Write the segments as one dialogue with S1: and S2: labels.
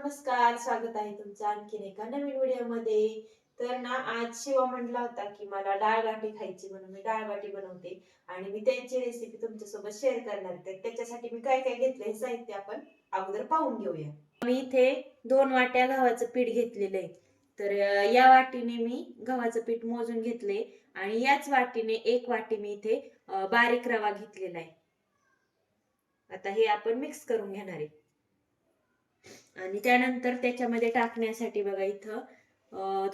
S1: नमस्कार स्वागत आहे तुमचं आणखीन एका नवीन व्हिडिओमध्ये. तर ना आज शिवा म्हणला होता की मला डाळ बाटी खायची म्हणून मी डाळ गाठी बनवते आणि मी त्यांची रेसिपी तुमच्यासोबत शेअर करणार तर त्याच्यासाठी मी काय काय घेतलं हे साहित्य आपण अगोदर पाहून घेऊया. मी इथे दोन वाट्या गव्हाचं पीठ घेतलेलं आहे. तर या वाटीने मी गव्हाचं पीठ मोजून घेतले आणि याच वाटीने एक वाटी मी इथे बारीक रवा घेतलेला आहे. आता हे आपण मिक्स करून घेणार आहे. आणि त्यानंतर त्याच्यामध्ये टाकण्यासाठी बघा इथं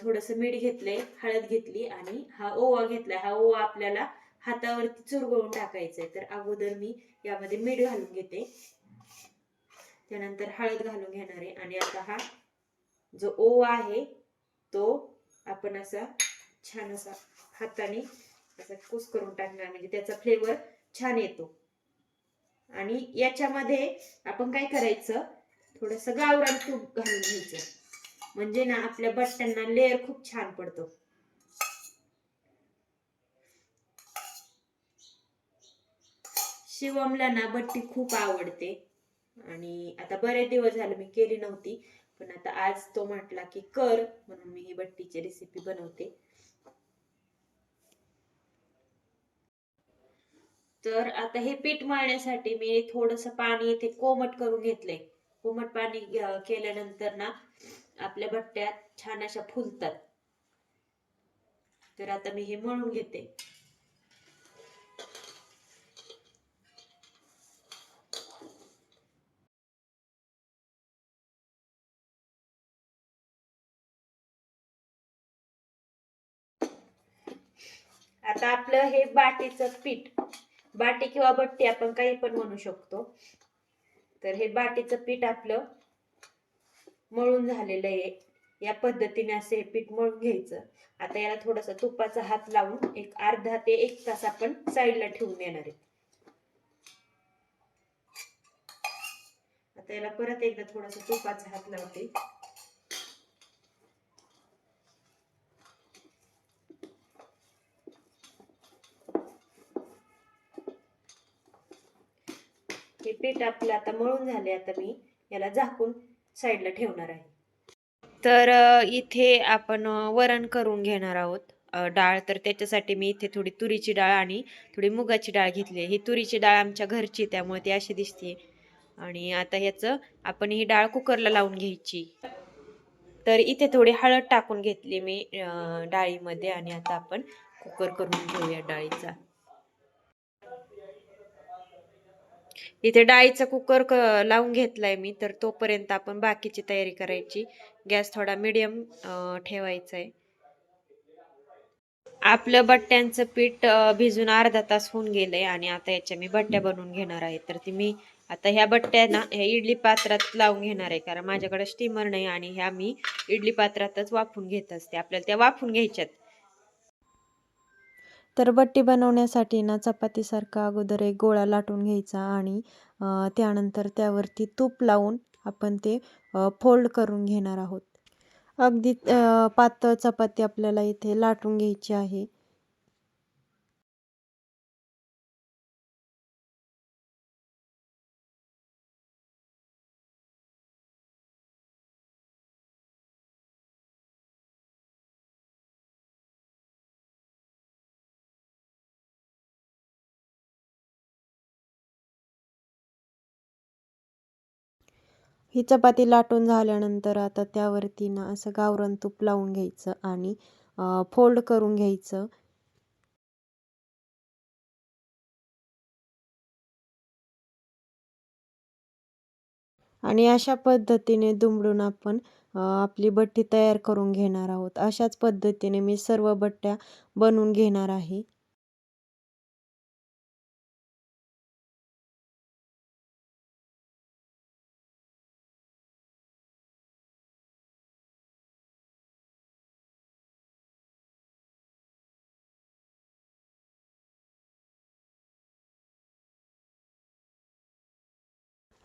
S1: थोडस मीठ घेतलंय हळद घेतली आणि हा ओवा घेतलाय. हा ओवा आपल्याला हातावरती चुरगळून टाकायचंय. तर अगोदर मी यामध्ये मीठ घालून घेते. त्यानंतर हळद घालून घेणार आहे. आणि आता हा जो ओवा आहे तो आपण असा छान असा हाताने असा कुस करून टाकणार. म्हणजे त्याचा फ्लेवर छान येतो. आणि याच्यामध्ये आपण काय करायचं थोडस गावरान तूप घालून घ्यायचं. म्हणजे ना आपल्या बट्ट्यांना लेअर खूप छान पडतो. शिवमला ना बट्टी खूप आवडते. आणि आता बरेच दिवस झाले मी केली नव्हती पण आता आज तो म्हटला की कर म्हणून मी ही बट्टीची रेसिपी बनवते. तर आता हे पीठ मळण्यासाठी मी थोडस पाणी इथे कोमट करून घेतलंय. कोमट पाणी केल्यानंतर ना आपल्या भट्ट्यात छान अशा फुलतात. तर आता मी हे मळून घेते. आता आपलं हे बाटीचं पीठ बाटी किंवा बट्टी आपण काही पण म्हणू शकतो. तर हे बाटीचं पीठ आपलं मळून झालेलं आहे. या पद्धतीने असे हे पीठ मळून घ्यायचं. आता याला थोडासा तुपाचा हात लावून एक अर्धा ते एक तास आपण साईडला ठेवून येणार आहे. आता याला परत एकदा थोडासा तुपाचा हात लावते हे पीठ आपलं आता मळून झाले आता मी याला झाकून साईडला ठेवणार आहे. तर इथे आपण वरण करून घेणार आहोत. डाळ तर त्याच्यासाठी मी इथे थोडी तुरीची डाळ आणि थोडी मुगाची डाळ घेतली आहे. ही तुरीची डाळ आमच्या घरची त्यामुळे ती अशी दिसते आणि आता ह्याचं आपण ही डाळ कुकरला लावून घ्यायची. तर इथे थोडी हळद टाकून घेतली मी डाळीमध्ये आणि आता आपण कुकर करून घेऊया डाळीचा. इथे डाळीचा कुकर क लावून घेतलाय मी तर तोपर्यंत आपण बाकीची तयारी करायची. गॅस थोडा मिडियम ठेवायचा आहे आपलं बट्ट्यांचं पीठ भिजून अर्धा तास होऊन गेलंय आणि आता याच्या मी बट्ट्या बनवून घेणार आहे. तर ती मी आता ह्या बट्ट्या ना ह्या इडली पात्रात लावून घेणार आहे कारण माझ्याकडे स्टीमर नाही आणि ह्या मी इडली पात्रातच वाफून घेत असते. आपल्याला त्या वाफून घ्यायच्यात.
S2: तर बट्टी बनवण्यासाठी ना चपातीसारखा अगोदर एक गोळा लाटून घ्यायचा आणि त्यानंतर त्यावरती तूप लावून आपण ते फोल्ड करून घेणार आहोत. अगदी पातळ चपाती आपल्याला इथे लाटून घ्यायची आहे. ही चपाती लाटून झाल्यानंतर आता त्यावरती ना असं गावरण तूप लावून घ्यायचं आणि फोल्ड करून घ्यायचं. आणि अशा पद्धतीने दुमडून आपण आपली बट्टी तयार करून घेणार आहोत. अशाच पद्धतीने मी सर्व बट्ट्या बनवून घेणार आहे.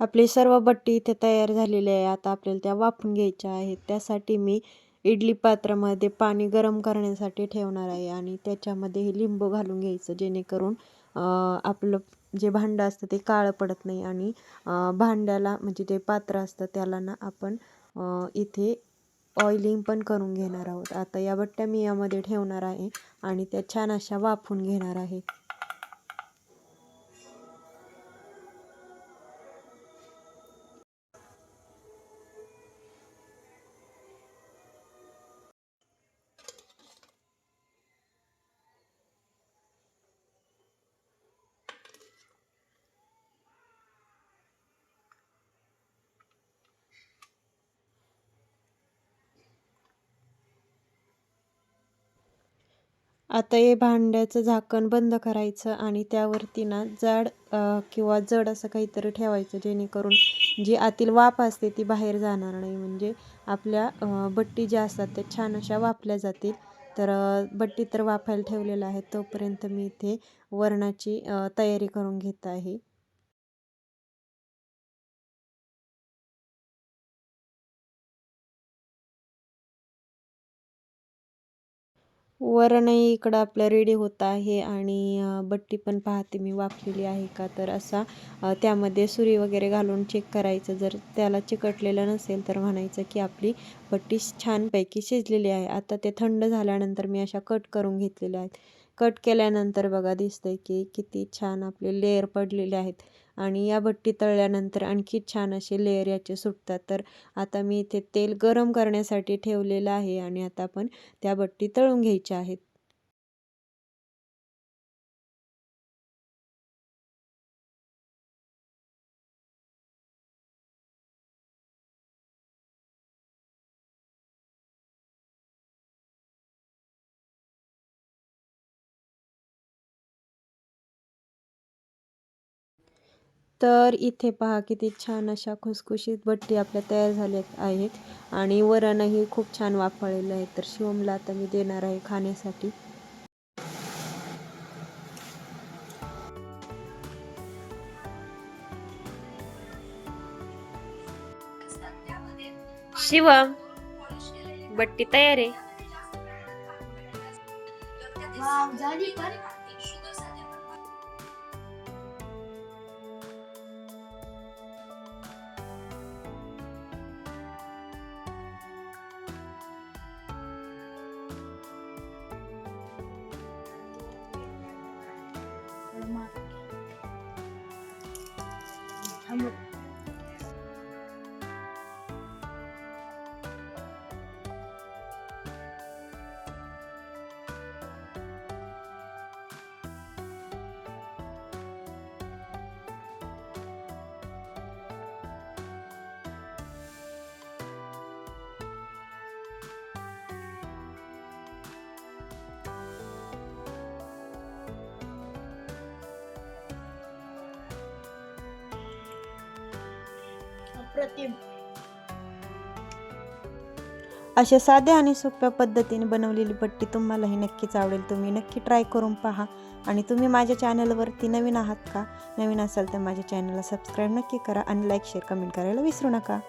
S2: आपली सर्व बट्टी इथे तयार झालेली आहे. आता आपल्याला त्या वाफून घ्यायच्या आहेत. त्यासाठी मी इडली पात्रामध्ये पाणी गरम करण्यासाठी ठेवणार आहे आणि त्याच्यामध्ये हे लिंबू घालून घ्यायचं जेणेकरून आपलं जे भांडं असतं ते काळं पडत नाही आणि भांड्याला म्हणजे ते पात्र असतं त्याला ना आपण
S1: इथे ऑइलिंग पण करून घेणार आहोत. आता या बट्ट्या मी यामध्ये ठेवणार आहे आणि त्या छान अशा वाफून घेणार आहे. आता हे भांड्याचं झाकण बंद करायचं आणि त्यावरती ना जाड किंवा जड असं काहीतरी ठेवायचं जेणेकरून जी आतील वाफ असते ती बाहेर जाणार नाही. म्हणजे आपल्या बट्टी ज्या असतात त्या छान अशा वाफल्या जातील. तर बट्टी तर वाफायला ठेवलेलं आहे तोपर्यंत मी इथे वरणाची तयारी करून घेत आहे. वरणही इकडं आपलं रेडी होत आहे आणि बट्टी पण पाहते मी वाफलेली आहे का तर असा त्यामध्ये सुरी वगैरे घालून चेक करायचं. जर त्याला चिकटलेलं नसेल तर म्हणायचं की आपली बट्टी छानपैकी शिजलेली आहे. आता ते थंड झाल्यानंतर मी अशा कट करून घेतलेल्या आहेत. कट केल्यानंतर बघा दिसतंय की किती छान आपले लेअर पडलेले आहेत. आणि या भट्टी तळल्यानंतर आणखी छान असे लेअर याचे सुटतात. तर आता मी इथे तेल गरम करण्यासाठी ठेवलेलं आहे आणि आता आपण त्या भट्टी तळून घ्यायच्या आहेत. तर इथे पहा किती छान अशा खुसखुशीत बट्टी आपल्या तयार झाल्या आहेत. आणि वरणही खूप छान वाफळलेलं आहे. तर शिवमला आता मी देणार आहे खाण्यासाठी.
S3: शिवम बट्टी तयार आहे.
S4: वाव झाली अप्रतिम.
S1: अशा साध्या आणि सोप्या पद्धतीने बनवलेली पट्टी तुम्हालाही नक्कीच आवडेल. तुम्ही नक्की ट्राय करून पहा. आणि तुम्ही माझ्या चॅनलवरती नवीन आहात का? नवीन असाल तर माझ्या चॅनलला सबस्क्राईब नक्की करा आणि लाईक शेअर कमेंट करायला विसरू नका.